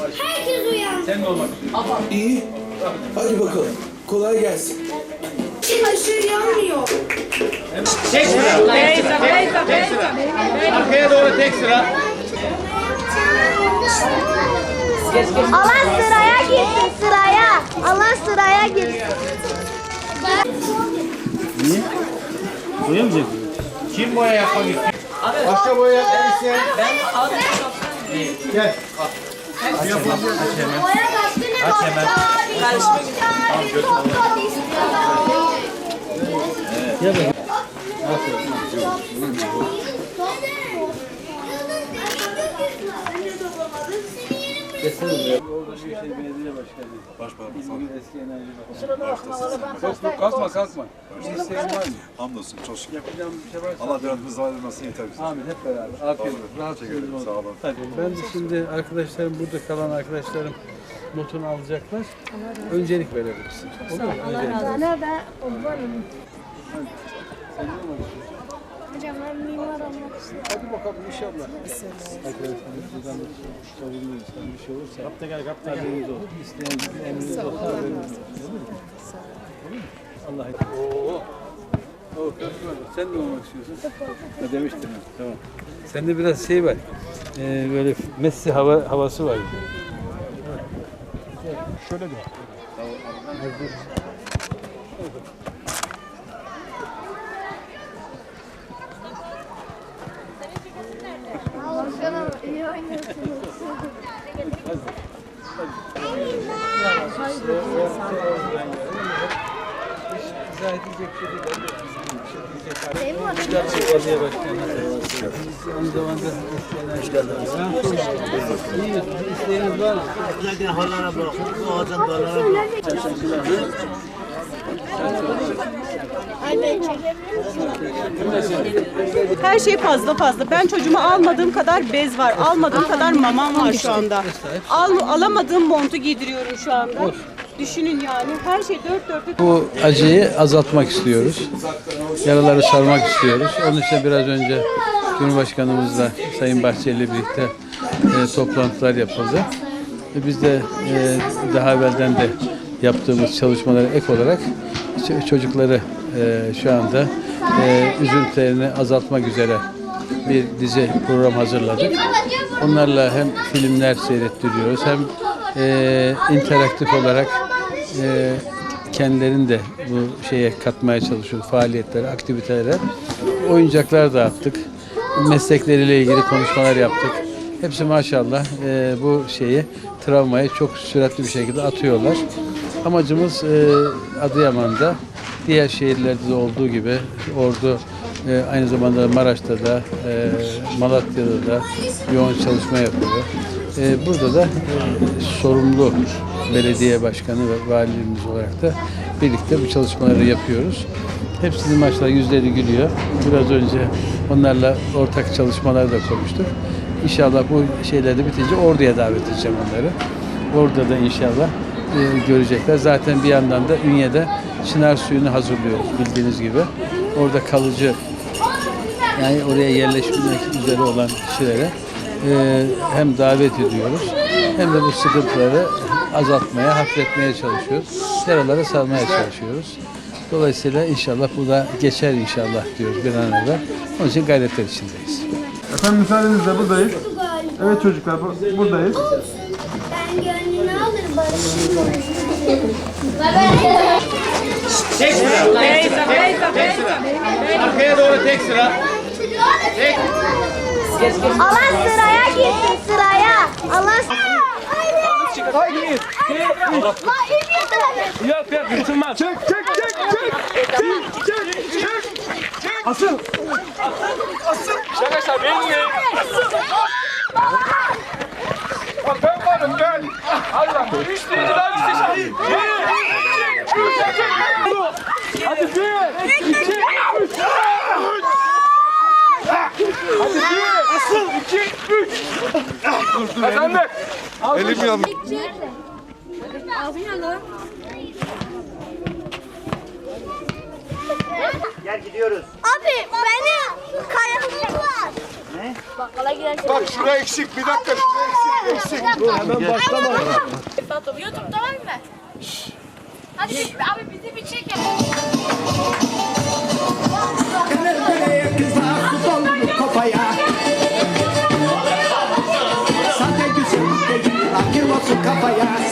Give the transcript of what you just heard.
Herkes uyan. Sen de olmak istiyorsun. İyi. Hadi bakalım. Kolay gelsin. Aşırı yanmıyor. Tek sıra. Tek sıra. Tek, tek sıra. Arkaya doğru tek sıra. Allah sıraya girsin sıraya. Allah sıraya girsin. Boyamayacak Kim boya yapmak istiyor? Başka boya yapmak isteyen? Boya kaçtı ne baktı abi? Karışma gitti. Abi istiyorlar. Ya ben. Kesin. Gel. Aç hemen. Aç hemen. Kalkma kalkma. Hamdolsun çok şükür. Allah dönmemiz ayırmasın yeter bize. Amin hep beraber. Afiyet olsun. Rahat ederim. Sağ olun. Ben de şimdi arkadaşlarım burada kalan arkadaşlarım notunu alacaklar. Öncelik verebilirsin. Olur mu? Hocam ben mimar olmak istiyorum. Hadi bakalım inşallah. Arkadaşlarımız buradan sorumluyuz. Bir şey olursa. Kapta gel, kapta gel. İsteyen gibi emriniz olsa haberiniz olsun. Olur mu? Olur mu? Allah Oo. Oo, Osman, sen ne olmak istiyorsun? Ne demiştin? Tamam. Sende biraz şey var. Ee, böyle Messi hava havası var. Şöyle de. Başkanım iyi oynuyorsunuz. İzah edecek şey değil. Değil mi hocam? Belediye başkanı. Biz aynı zamanda isteyenler. Ben sorumluyum. İyi, isteğiniz var mı? Ay ben çekebilir Her şey fazla fazla. Ben çocuğuma almadığım kadar bez var. Almadığım kadar mamam var şu anda. Al, alamadığım montu giydiriyorum şu anda. Düşünün yani. Her şey dört dörtlük. Bu acıyı azaltmak istiyoruz. Yaraları sarmak istiyoruz. Onun için biraz önce Cumhurbaşkanımızla Sayın Bahçeli birlikte e, toplantılar yapıldı. Ve Biz de e, daha evvelden de yaptığımız çalışmalara ek olarak çocukları e, şu anda e, üzüntülerini azaltmak üzere bir dizi program hazırladık. Onlarla hem filmler seyrettiriyoruz hem e, interaktif olarak e, kendilerini de bu şeye katmaya çalışıyoruz. Faaliyetlere, aktivitelere. Oyuncaklar dağıttık. Meslekleriyle ilgili konuşmalar yaptık. Hepsi maşallah e, bu şeyi, travmayı çok süratli bir şekilde atıyorlar. Amacımız e, Adıyaman'da diğer şehirlerde de olduğu gibi Ordu e, aynı zamanda Maraş'ta da e, Malatya'da da yoğun çalışma yapıyor. E, burada da e, sorumlu belediye başkanı ve valimiz olarak da birlikte bu çalışmaları yapıyoruz. Hepsinin maçlar yüzleri gülüyor. Biraz önce onlarla ortak çalışmalar da konuştuk. İnşallah bu şeyler bitince Ordu'ya davet edeceğim onları. Orada da inşallah e, görecekler. Zaten bir yandan da Ünye'de çınar suyunu hazırlıyoruz bildiğiniz gibi. Orada kalıcı yani oraya yerleşmek üzere olan kişilere e, hem davet ediyoruz hem de bu sıkıntıları azaltmaya, hafifletmeye çalışıyoruz. Yaraları sarmaya çalışıyoruz. Dolayısıyla inşallah bu da geçer inşallah diyoruz bir an evvel. Onun için gayretler içindeyiz. Efendim müsaadenizle buradayız. Evet çocuklar bu- buradayız. Tek sıra. Tek sıra. Tek, sıra. Arkaya doğru tek sıra. Tek. Allah sıraya girsin sıraya. Allah Haydi bir, iki, üç. Yok yok Çek çek çek çek. Çek çek çek. Asıl. Asıl. Arkadaşlar benim mi? Bak ben varım ben. Allah. Üç tane daha bir seçelim. Bir, iki, üç. Hadi bir, iki, üç. Hadi bir, asıl, iki, üç. Kazandık. Elim yandı. Abi benim kalemim var. Bak şuraya eksik bir dakika şuraya eksik Hemen başlama. YouTube'da var mı? Hadi abi. Yeah.